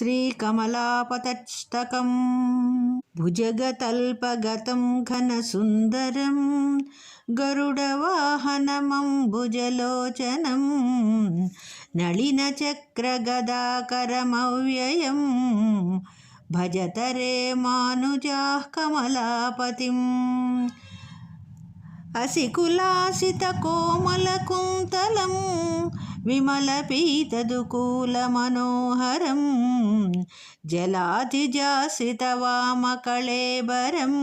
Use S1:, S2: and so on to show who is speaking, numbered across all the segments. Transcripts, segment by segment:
S1: श्रीकमलापतष्टकं भुजगतल्पगतं घनसुन्दरं गरुडवाहनमम्बुजलोचनं नलिनचक्रगदाकरमव्ययं भजतरे मानुजाः कमलापतिम् అసికులాసిత కోమల కుంతలం విమల పీతదుకూల మనోహరం జలాతిజాసిత వామకళేబరం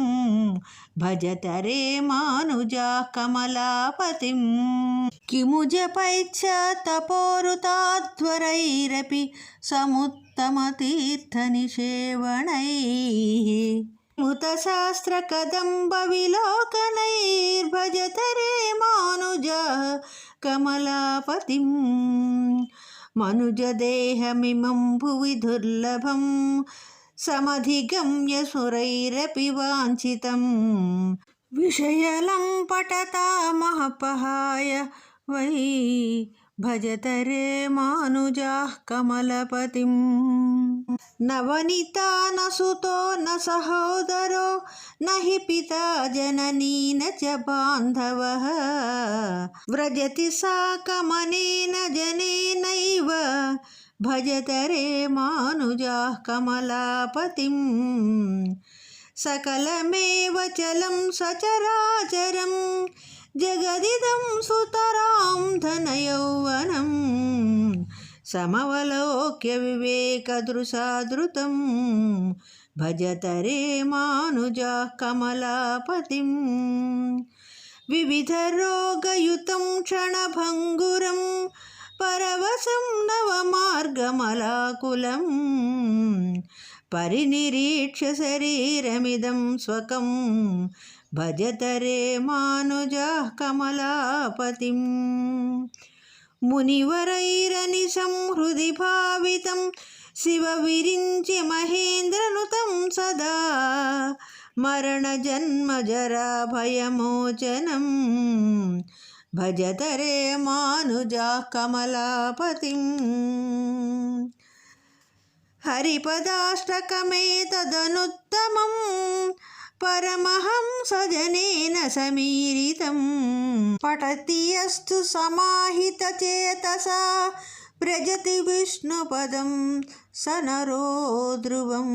S1: భజతరే మానుజా కమలాపతిం. కిముజపైచ్చ తపోరుతాధ్వరైరపి సముత్తమతీర్థనిషేవణై समुत्तमतीर्थनिषेवणैः मुतशास्त्रकदम्बविलोकनैर्भजतरे मानुज कमलापतिं मनुजदेहमिमं भुवि दुर्लभं, समधिगम्य सुरैरपि वाञ्छितं विषयलं पठतामहपहाय वै भजतरे मानुजाः कमलपतिम्। नवनीता न सुतो न सहोदरो, न हि पिता जननी, न च बान्धवः। व्रजति सा कमनेन जनेनैव भजतरे मानुजाः कमलापतिम्। सकलमेव चलं सचराचरं जगदिदं सुतरां धनयौवनम्। సమవలోక్య వివేక వివేకదృశాదృతం భజతరే మానుజా కమలాపతి. వివిధ రోగయుతం క్షణభంగురం. పరవశం నవమార్గమలాకులం. పరినిరీక్ష శరీరమిదం స్వకం. భజతరే మానుజా కమలాపతిం. మునివరైరని సంహృది భావితం శివ విరించి మహేంద్రనుతం సదా మరణ జన్మ జరా భయమోచనం. భజతరే మానుజా కమలాపతిం. హరిపదాష్టకమే తదనుత్తమం. परमहंसजनेन समीरितं पठति अस्तु समाहितचेतसा व्रजति विष्णुपदं स नरो ध्रुवम्